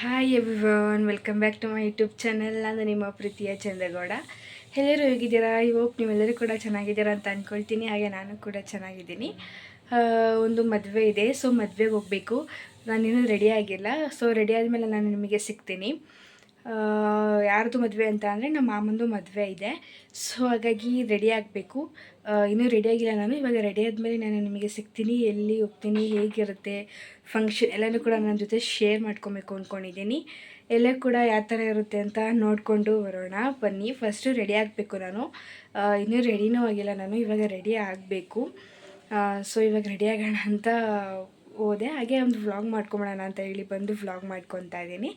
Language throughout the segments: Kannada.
Hi everyone welcome back to my YouTube channel ನಾನು ನಿಮ್ಮ ಪ್ರೀತಿಯ ಚಂದ್ರಗೌಡ ಎಲ್ಲರೂ ಹೇಗಿದ್ದೀರಾ? ಐ ಹೋಪ್ ನೀವೆಲ್ಲರೂ ಕೂಡ ಚೆನ್ನಾಗಿದ್ದೀರಾ ಅಂತ ಅಂದ್ಕೊಳ್ತೀನಿ ಹಾಗೆ ನಾನು ಕೂಡ ಚೆನ್ನಾಗಿದ್ದೀನಿ. ಒಂದು ಮದುವೆ ಇದೆ. ಸೊ ಮದುವೆಗೆ ಹೋಗಬೇಕು. ನಾನಿನ್ನೂ ರೆಡಿ ಆಗಿಲ್ಲ. ಸೊ ರೆಡಿ ಆದಮೇಲೆ ನಾನು ನಿಮಗೆ ಸಿಗ್ತೀನಿ. ಯಾರ್ದು ಮದುವೆ ಅಂತ ಅಂದರೆ ನಮ್ಮ ಮಾಮಂದು ಮದುವೆ ಇದೆ. ಸೊ ಹಾಗಾಗಿ ರೆಡಿ ಆಗಬೇಕು. ಇನ್ನೂ ರೆಡಿ ಆಗಿಲ್ಲ ನಾನು. ಇವಾಗ ರೆಡಿ ಆದಮೇಲೆ ನಾನು ನಿಮಗೆ ಸಿಗ್ತೀನಿ. ಎಲ್ಲಿ ಹೋಗ್ತೀನಿ, ಹೇಗಿರುತ್ತೆ ಫಂಕ್ಷನ್ ಎಲ್ಲನೂ ಕೂಡ ನನ್ನ ಜೊತೆ ಶೇರ್ ಮಾಡ್ಕೊಬೇಕು ಅಂದ್ಕೊಂಡಿದ್ದೀನಿ ಎಲ್ಲ ಕೂಡ ಯಾವ ಥರ ಇರುತ್ತೆ ಅಂತ ನೋಡಿಕೊಂಡು ಬರೋಣ. ಬನ್ನಿ. ಫಸ್ಟು ರೆಡಿ ಆಗಬೇಕು ನಾನು. ಇನ್ನೂ ರೆಡಿನೂ ಆಗಿಲ್ಲ ನಾನು. ಇವಾಗ ರೆಡಿ ಆಗಬೇಕು. ಸೊ ಇವಾಗ ರೆಡಿ ಆಗೋಣ ಅಂತ ಹೋದೆ. ಹಾಗೆ ಒಂದು ವ್ಲಾಗ್ ಮಾಡ್ಕೊಂಬಿಡೋಣ ಅಂತ ಹೇಳಿ ಬಂದು ವ್ಲಾಗ್ ಮಾಡ್ಕೊತಾ ಇದ್ದೀನಿ.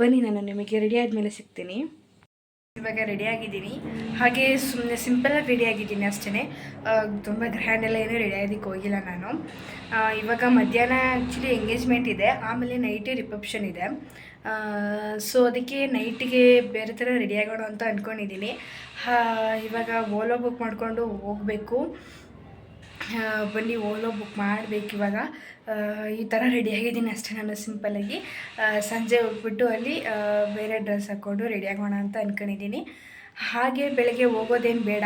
ಬನ್ನಿ, ನಾನು ನಿಮಗೆ ರೆಡಿ ಆದಮೇಲೆ ಸಿಗ್ತೀನಿ. ಇವಾಗ ರೆಡಿ ಆಗಿದ್ದೀನಿ. ಹಾಗೆ ಸುಮ್ಮನೆ ಸಿಂಪಲಾಗಿ ರೆಡಿ ಆಗಿದ್ದೀನಿ ಅಷ್ಟೇ ತುಂಬ ಗ್ರ್ಯಾಂಡ್ ಎಲ್ಲ ಏನೂ ರೆಡಿ ಆಗಿದ್ದಕ್ಕೆ ಹೋಗಿಲ್ಲ ನಾನು. ಇವಾಗ ಮಧ್ಯಾಹ್ನ ಆ್ಯಕ್ಚುಲಿ ಎಂಗೇಜ್ಮೆಂಟ್ ಇದೆ. ಆಮೇಲೆ ನೈಟೇ ರಿಸೆಪ್ಷನ್ ಇದೆ. ಸೊ ಅದಕ್ಕೆ ನೈಟಿಗೆ ಬೇರೆ ಥರ ರೆಡಿ ಆಗೋಣ ಅಂತ ಅಂದ್ಕೊಂಡಿದ್ದೀನಿ ಇವಾಗ ಓಲೋ ಬುಕ್ ಮಾಡಿಕೊಂಡು ಹೋಗಬೇಕು. ಬನ್ನಿ ಓಲೋ ಬುಕ್ ಮಾಡಬೇಕು ಇವಾಗ. ಈ ಥರ ರೆಡಿ ಆಗಿದ್ದೀನಿ ಅಷ್ಟೇ ನಾನು ಸಿಂಪಲ್ಲಾಗಿ ಸಂಜೆ ಹೋಗ್ಬಿಟ್ಟು ಅಲ್ಲಿ ಬೇರೆ ಡ್ರೆಸ್ ಹಾಕ್ಕೊಂಡು ರೆಡಿ ಆಗೋಣ ಅಂತ ಅಂದ್ಕೊಂಡಿದ್ದೀನಿ ಹಾಗೆ ಬೆಳಗ್ಗೆ ಹೋಗೋದೇನು ಬೇಡ.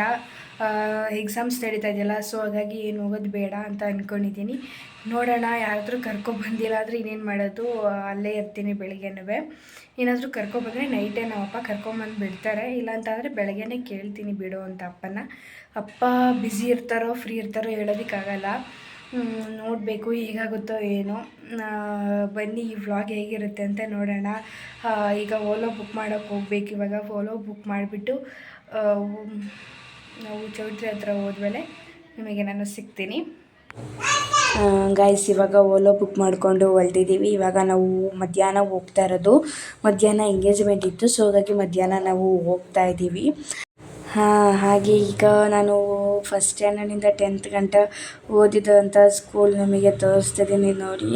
ಎಕ್ಸಾಮ್ಸ್ ನಡೀತಾ ಇದೆಯಲ್ಲ ಸೊ ಹಾಗಾಗಿ ಏನು ಹೋಗೋದು ಬೇಡ ಅಂತ ಅಂದ್ಕೊಂಡಿದ್ದೀನಿ ನೋಡೋಣ, ಯಾರಾದರೂ ಕರ್ಕೊಬಂದಿಲ್ಲ ಅಂದರೆ ಇನ್ನೇನು ಮಾಡೋದು? ಅಲ್ಲೇ ಇರ್ತೀನಿ ಬೆಳಗ್ಗೆನೂ ಏನಾದರೂ ಕರ್ಕೊಬಂದರೆ ನೈಟೇ ನಮ್ಮಪ್ಪ ಕರ್ಕೊಂಬಂದು ಬಿಡ್ತಾರೆ. ಇಲ್ಲಾಂತಂದರೆ ಬೆಳಗ್ಗೆನೇ ಕೇಳ್ತೀನಿ ಬಿಡು ಅಂತ ಅಪ್ಪನ ಅಪ್ಪ ಬ್ಯುಸಿ ಇರ್ತಾರೋ ಫ್ರೀ ಇರ್ತಾರೋ ಹೇಳೋದಕ್ಕಾಗಲ್ಲ. ನೋಡಬೇಕು ಹೇಗಾಗುತ್ತೋ ಏನೋ. ಬನ್ನಿ, ಈ ವ್ಲಾಗ್ ಹೇಗಿರುತ್ತೆ ಅಂತ ನೋಡೋಣ. ಈಗ ಓಲೋ ಬುಕ್ ಮಾಡೋಕ್ಕೆ ಹೋಗ್ಬೇಕು ಇವಾಗ. ಓಲೋ ಬುಕ್ ಮಾಡಿಬಿಟ್ಟು ನಾವು ಚೌಟ್ರಿ ಹತ್ರ ಹೋದ್ಮೇಲೆ ನಿಮಗೆ ನಾನು ಸಿಗ್ತೀನಿ. ಗಾಯ್ಸ್ ಇವಾಗ ಓಲೋ ಬುಕ್ ಮಾಡಿಕೊಂಡು ಹೊಲ್ದಿದ್ದೀವಿ ಇವಾಗ ನಾವು ಮಧ್ಯಾಹ್ನ ಹೋಗ್ತಾ ಇರೋದು. ಮಧ್ಯಾಹ್ನ ಎಂಗೇಜ್ಮೆಂಟ್ ಇತ್ತು ಸೊ ಹಾಗಾಗಿ ಮಧ್ಯಾಹ್ನ ನಾವು ಹೋಗ್ತಾ ಇದ್ದೀವಿ ಹಾಗೆ ಈಗ ನಾನು ಫಸ್ಟ್ ಸ್ಟ್ಯಾಂಡರ್ಡಿಂದ ಟೆಂತ್ ಗಂಟ ಓದಿದಂಥ ಸ್ಕೂಲ್ ನಿಮಗೆ ತೋರಿಸ್ತಿದ್ದೀನಿ ನೋಡಿ.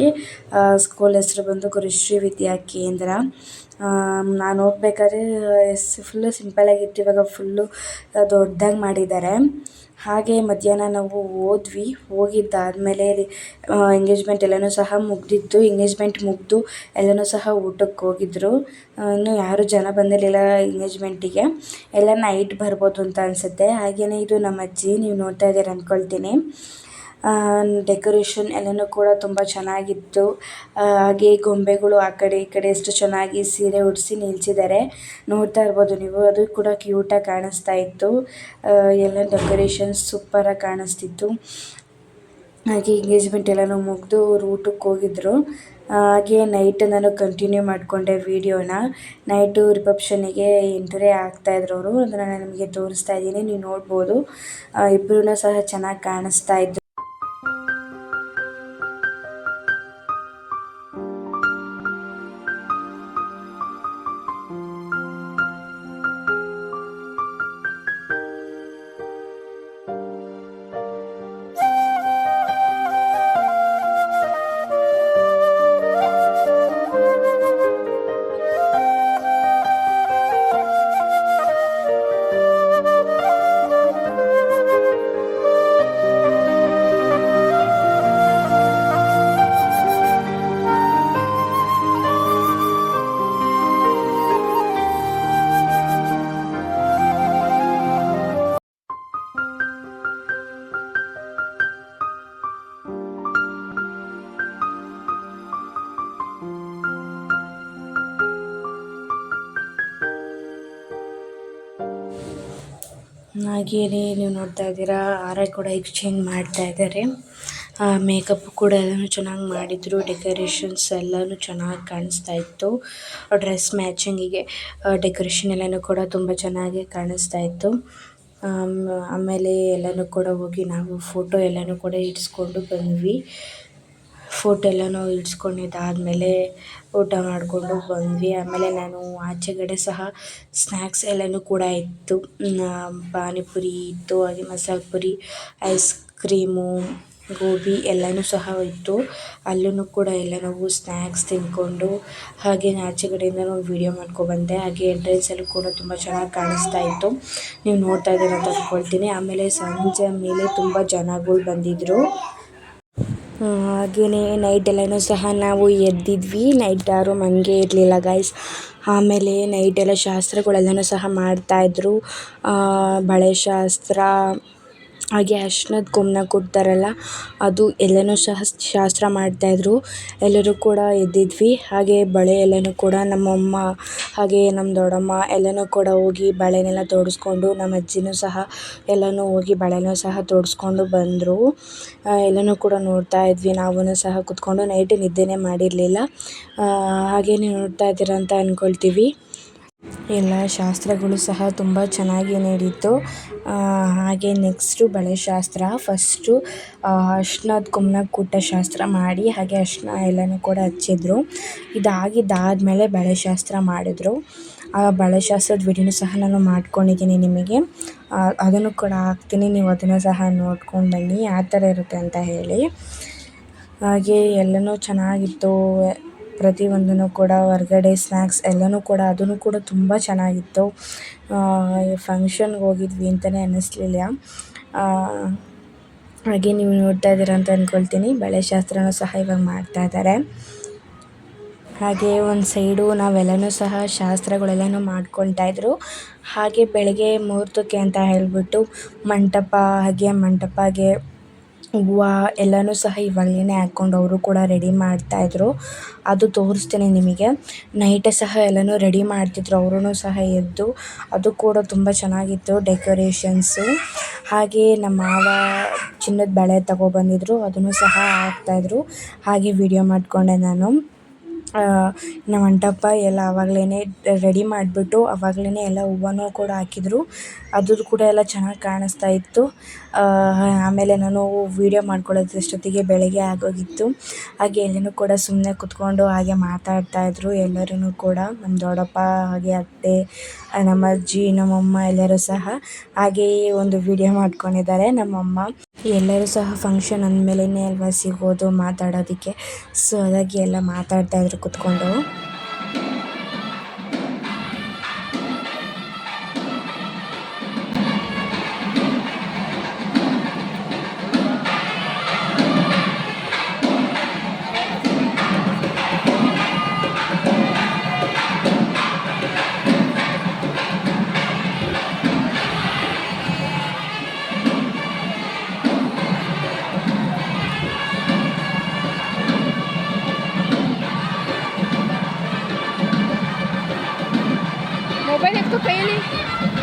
ಸ್ಕೂಲ್ ಹೆಸರು ಬಂದು ಗುರುಶ್ರೀ ವಿದ್ಯಾ ಕೇಂದ್ರ. ನಾನು ಹೋಗ್ಬೇಕಾದ್ರೆ, ಎಸ್ ಫುಲ್ಲು ಸಿಂಪಲಾಗಿತ್ತು ಇವಾಗ ಫುಲ್ಲು ದೊಡ್ಡದಾಗಿ ಮಾಡಿದ್ದಾರೆ. ಹಾಗೆ ಮಧ್ಯಾಹ್ನ ನಾವು ಹೋದ್ವಿ. ಹೋಗಿದ್ದಾದ್ಮೇಲೆ ಎಂಗೇಜ್ಮೆಂಟ್ ಎಲ್ಲನೂ ಸಹ ಮುಗ್ದಿತ್ತು. ಎಂಗೇಜ್ಮೆಂಟ್ ಮುಗಿದು ಎಲ್ಲನೂ ಸಹ ಊಟಕ್ಕೆ ಹೋಗಿದ್ರು. ಇನ್ನು ಯಾರೂ ಜನ ಬಂದಿರಲಿಲ್ಲ ಎಂಗೇಜ್ಮೆಂಟಿಗೆ ಎಲ್ಲ ನೈಟ್ ಬರ್ಬೋದು ಅಂತ ಅನಿಸುತ್ತೆ. ಹಾಗೆಯೇ ಇದು ನಮ್ಮ ಅಜ್ಜಿ, ನೀವು ನೋಡ್ತಾ ಇದ್ದೀರ ಅಂದ್ಕೊಳ್ತೀನಿ ಡೆಕೋರೇಷನ್ ಎಲ್ಲಾನು ಕೂಡ ತುಂಬಾ ಚೆನ್ನಾಗಿತ್ತು. ಹಾಗೆ ಗೊಂಬೆಗಳು ಆ ಕಡೆ ಈ ಕಡೆ ಎಷ್ಟು ಚೆನ್ನಾಗಿ ಸೀರೆ ಉಡಿಸಿ ನಿಲ್ಸಿದ್ದಾರೆ. ನೋಡ್ತಾ ಇರ್ಬೋದು ನೀವು, ಅದು ಕೂಡ ಕ್ಯೂಟಾಗಿ ಕಾಣಿಸ್ತಾ ಇತ್ತು. ಎಲ್ಲ ಡೆಕೋರೇಷನ್ ಸೂಪರ್ ಆಗಿ ಕಾಣಿಸ್ತಿತ್ತು. ಹಾಗೆ ಎಂಗೇಜ್ಮೆಂಟ್ ಎಲ್ಲಾನು ಮುಗಿದು ಅವ್ರು ಊಟಕ್ಕೆ ಹೋಗಿದ್ರು. ಹಾಗೆ ನೈಟ್ ನಾನು ಕಂಟಿನ್ಯೂ ಮಾಡಿಕೊಂಡೆ ವೀಡಿಯೋನ ನೈಟು ರಿಸೆಪ್ಷನಿಗೆ ಎಂಟ್ರಿ ಆಗ್ತಾಯಿದ್ರು ಅವರು. ಅದನ್ನು ನಾನು ನಿಮಗೆ ತೋರಿಸ್ತಾ ಇದ್ದೀನಿ, ನೀವು ನೋಡ್ಬೋದು. ಇಬ್ಬರೂ ಸಹ ಚೆನ್ನಾಗಿ ಕಾಣಿಸ್ತಾ ಇದ್ರು. ಹಾಗೆಯೇ ನೀವು ನೋಡ್ತಾ ಇದ್ದೀರಾ ಹಾರ ಕೂಡ ಎಕ್ಸ್ಚೇಂಜ್ ಮಾಡ್ತಾ ಇದ್ದಾರೆ. ಆ ಮೇಕಪ್ ಕೂಡ ಎಲ್ಲಾನು ಚೆನ್ನಾಗಿ ಮಾಡಿದ್ರು ಡೆಕೋರೇಷನ್ಸ್ ಎಲ್ಲಾನು ಚೆನ್ನಾಗಿ ಕಾಣಿಸ್ತಾ ಇತ್ತು. ಡ್ರೆಸ್ ಮ್ಯಾಚಿಂಗಿಗೆ ಡೆಕೋರೇಷನ್ ಎಲ್ಲಾನು ಕೂಡ ತುಂಬ ಚೆನ್ನಾಗಿ ಕಾಣಿಸ್ತಾ ಇತ್ತು. ಆಮ್, ಆಮೇಲೆ ಎಲ್ಲಾನು ಕೂಡ ಹೋಗಿ ನಾವು ಫೋಟೋ ಎಲ್ಲಾನು ಕೂಡ ಇಡ್ಸ್ಕೊಂಡು ಬಂದ್ವಿ. ಫೋಟೋ ಎಲ್ಲನೂ ಇಡ್ಸ್ಕೊಂಡಿದ್ದಾದಮೇಲೆ ಊಟ ಮಾಡಿಕೊಂಡು ಬಂದ್ವಿ. ಆಮೇಲೆ ನಾನು ಆಚೆಗಡೆ ಸಹ ಸ್ನ್ಯಾಕ್ಸ್ ಎಲ್ಲನೂ ಕೂಡ ಇತ್ತು. ಪಾನಿಪುರಿ ಇತ್ತು, ಹಾಗೆ ಮಸಾಲೆ ಪುರಿ, ಐಸ್ ಕ್ರೀಮು, ಗೋಬಿ ಎಲ್ಲನೂ ಸಹ ಇತ್ತು. ಅಲ್ಲೂ ಕೂಡ ಎಲ್ಲ ನಾವು ಸ್ನ್ಯಾಕ್ಸ್ ತಿಂದ್ಕೊಂಡು ಹಾಗೆ ಆಚೆಗಡೆಯಿಂದ ನಾವು ವೀಡಿಯೋ ಮಾಡ್ಕೊಬಂದೆ ಹಾಗೆ ಎಂಟ್ರೆನ್ಸಲ್ಲೂ ಕೂಡ ತುಂಬ ಚೆನ್ನಾಗಿ ಕಾಣಿಸ್ತಾ ಇತ್ತು. ನೀವು ನೋಡ್ತಾ ಇದ್ದೀರ ಅಂತ ಅಂದ್ಕೊಳ್ತೀನಿ. ಆಮೇಲೆ ಸಂಜೆ ಮೇಲೆ ತುಂಬ ಜನಗಳು ಬಂದಿದ್ದರು ಹಾಗೆಯೇ ನೈಟ್ ಸಹ ನಾವು ಎದ್ದಿದ್ವಿ. ನೈಟ್ ಯಾರು ಮನೆಗೆ ಇರಲಿಲ್ಲ ಗೈಸ್ ಆಮೇಲೆ ನೈಟ್ ಎಲ್ಲ ಶಾಸ್ತ್ರಗಳೆಲ್ಲನೂ ಸಹ ಮಾಡ್ತಾಯಿದ್ರು ಬಳೆ ಶಾಸ್ತ್ರ ಹಾಗೆ ಅರ್ಶ್ನದ ಕುಂಕುಮ ಕೊಡ್ತಾರಲ್ಲ, ಅದು ಎಲ್ಲನೂ ಸಹ ಶಾಸ್ತ್ರ ಮಾಡ್ತಾಯಿದ್ರು ಎಲ್ಲರೂ ಕೂಡ ಎದ್ದಿದ್ವಿ. ಹಾಗೆ ಬಳೆ ಎಲ್ಲನೂ ಕೂಡ ನಮ್ಮಮ್ಮ ಹಾಗೆ ನಮ್ಮ ದೊಡ್ಡಮ್ಮ ಎಲ್ಲನೂ ಕೂಡ ಹೋಗಿ ಬಳೆನೆಲ್ಲ ತೊಡಿಸ್ಕೊಂಡು, ನಮ್ಮ ಅಜ್ಜಿನೂ ಸಹ ಎಲ್ಲನೂ ಹೋಗಿ ಬಳೆನೂ ಸಹ ತೊಡಿಸ್ಕೊಂಡು ಬಂದರು. ಎಲ್ಲನೂ ಕೂಡ ನೋಡ್ತಾ ಇದ್ವಿ. ನಾವೂ ಸಹ ಕೂತ್ಕೊಂಡು ನೈಟ್ ನಿದ್ದೆನೇ ಮಾಡಿರಲಿಲ್ಲ. ಹಾಗೆಯೇ ನೋಡ್ತಾ ಇದ್ದೀರ ಅಂತ ಅಂದ್ಕೊಳ್ತೀವಿ ಎಲ್ಲ ಶಾಸ್ತ್ರಗಳು ಸಹ ತುಂಬ ಚೆನ್ನಾಗಿ ನಡೀತು ಹಾಗೆ ನೆಕ್ಸ್ಟು ಬಳೆ ಶಾಸ್ತ್ರ ಫಸ್ಟು ಅರ್ಶ್ನದ ಕುಂಕುಮ ಕೊಟ್ಟ ಶಾಸ್ತ್ರ ಮಾಡಿ ಹಾಗೆ ಅರಿಶಿನ ಎಲ್ಲನೂ ಕೂಡ ಹಚ್ಚಿದ್ರು. ಇದಾಗಿದ್ದಾದಮೇಲೆ ಬಳೆ ಶಾಸ್ತ್ರ ಮಾಡಿದ್ರು. ಆ ಬಳೆ ಶಾಸ್ತ್ರದ ವಿಡಿಯೋನೂ ಸಹ ನಾನು ಮಾಡ್ಕೊಂಡಿದ್ದೀನಿ ನಿಮಗೆ. ಅದನ್ನು ಕೂಡ ಹಾಕ್ತೀನಿ, ನೀವು ಅದನ್ನು ಸಹ ನೋಡ್ಕೊಂಡು ಬನ್ನಿ ಆ ಥರ ಇರುತ್ತೆ ಅಂತ ಹೇಳಿ. ಹಾಗೆ ಎಲ್ಲನೂ ಚೆನ್ನಾಗಿತ್ತು. ಪ್ರತಿಯೊಂದೂ ಕೂಡ, ಹೊರಗಡೆ ಸ್ನಾಕ್ಸ್ ಎಲ್ಲನೂ ಕೂಡ ಅದೂ ಕೂಡ ತುಂಬ ಚೆನ್ನಾಗಿತ್ತು. ಫಂಕ್ಷನ್ಗೆ ಹೋಗಿದ್ವಿ ಅಂತಲೇ ಅನ್ನಿಸ್ಲಿಲ್ಲ. ಹಾಗೆ ನೀವು ನೋಡ್ತಾ ಇದ್ದೀರ ಅಂತ ಅಂದ್ಕೊಳ್ತೀನಿ ಬಳೆ ಶಾಸ್ತ್ರನೂ ಸಹ ಇವಾಗ ಮಾಡ್ತಾ ಇದ್ದಾರೆ. ಹಾಗೆ ಒಂದು ಸೈಡು ನಾವೆಲ್ಲನೂ ಸಹ ಶಾಸ್ತ್ರಗಳೆಲ್ಲನೂ ಮಾಡ್ಕೊಳ್ತಾ ಇದ್ರು. ಹಾಗೆ ಬೆಳಗ್ಗೆ ಮುಹೂರ್ತಕ್ಕೆ ಅಂತ ಹೇಳಿಬಿಟ್ಟು ಮಂಟಪ, ಹಾಗೆ ಮಂಟಪಗೆ ಹೂವು ಎಲ್ಲನೂ ಸಹ ಇವಾಗಲೇ ಹಾಕ್ಕೊಂಡು ಅವರು ಕೂಡ ರೆಡಿ ಮಾಡ್ತಾಯಿದ್ರು ಅದು ತೋರಿಸ್ತೀನಿ ನಿಮಗೆ. ನೈಟೇ ಸಹ ಎಲ್ಲನೂ ರೆಡಿ ಮಾಡ್ತಿದ್ರು ಅವರೂ ಸಹ ಎದ್ದು. ಅದು ಕೂಡ ತುಂಬ ಚೆನ್ನಾಗಿತ್ತು ಡೆಕೋರೇಷನ್ಸು ಹಾಗೆ ನಮ್ಮ ಮಾವ ಚಿನ್ನದ ಬಳೆ ತಗೊಬಂದಿದ್ರು, ಅದನ್ನು ಸಹ ಹಾಕ್ತಾಯಿದ್ರು ಹಾಗೆ ವಿಡಿಯೋ ಮಾಡಿಕೊಂಡೆ ನಾನು. ನಮ್ಮ ಅಂಟಪ್ಪ ಎಲ್ಲ ಆವಾಗಲೇ ರೆಡಿ ಮಾಡಿಬಿಟ್ಟು ಆವಾಗಲೇ ಎಲ್ಲ ಹೂವನೂ ಕೂಡ ಹಾಕಿದ್ರು. ಅದು ಕೂಡ ಎಲ್ಲ ಚೆನ್ನಾಗಿ ಕಾಣಿಸ್ತಾ ಇತ್ತು. ಆಮೇಲೆ ನಾನು ವಿಡಿಯೋ ಮಾಡ್ಕೊಳ್ಳೋದ್ರಷ್ಟೊತ್ತಿಗೆ ಬೆಳಗ್ಗೆ ಆಗೋಗಿತ್ತು. ಹಾಗೆ ಎಲ್ಲನೂ ಕೂಡ ಸುಮ್ಮನೆ ಕೂತ್ಕೊಂಡು ಹಾಗೆ ಮಾತಾಡ್ತಾ ಇದ್ರು ಎಲ್ಲರೂ ಕೂಡ. ನಮ್ಮ ದೊಡ್ಡಪ್ಪ, ಹಾಗೆ ಅತ್ತೆ ನಮ್ಮ ಅಜ್ಜಿ ನಮ್ಮಮ್ಮ ಎಲ್ಲರೂ ಸಹ ಹಾಗೆಯೇ ಒಂದು ವಿಡಿಯೋ ಮಾಡ್ಕೊಂಡಿದ್ದಾರೆ ನಮ್ಮಮ್ಮ. ಎಲ್ಲರೂ ಸಹ ಫಂಕ್ಷನ್ ಅಂದಮೇಲೇ ಅಲ್ವಾ ಸಿಗೋದು ಮಾತಾಡೋದಕ್ಕೆ? ಸೊ ಹಾಗಾಗಿ ಎಲ್ಲ ಮಾತಾಡ್ತಾ ಇದ್ರು ಕೂತ್ಕೊಂಡು. Mobile é que.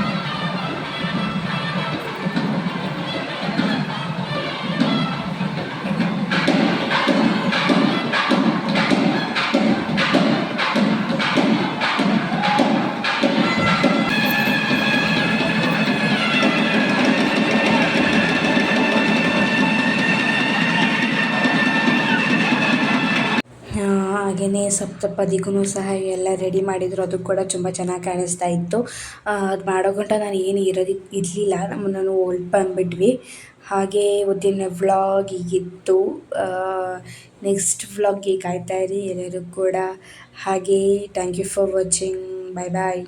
ಹಾಗೆಯೇ ಸಪ್ತಪದಿಗೂ ಸಹ ಎಲ್ಲ ರೆಡಿ ಮಾಡಿದರು. ಅದು ಕೂಡ ತುಂಬ ಚೆನ್ನಾಗಿ ಕಾಣಿಸ್ತಾ ಇತ್ತು. ಅದು ಮಾಡೋ ಗಂಟ ನಾನು ಏನು ಇರೋದಿ, ಇರಲಿಲ್ಲ. ನಮ್ಮನ್ನು ನಾನು ಅಂದ್ಬಿಟ್ವಿ ಬಂದುಬಿಟ್ವಿ. ಹಾಗೇ ಇವತ್ತಿನ ವ್ಲಾಗ್ ಹೀಗಿತ್ತು ನೆಕ್ಸ್ಟ್ ವ್ಲಾಗ್ ಕಾಯ್ತಾ ಇರಿ ಎಲ್ಲರೂ ಕೂಡ. ಹಾಗೆ thank you for watching bye bye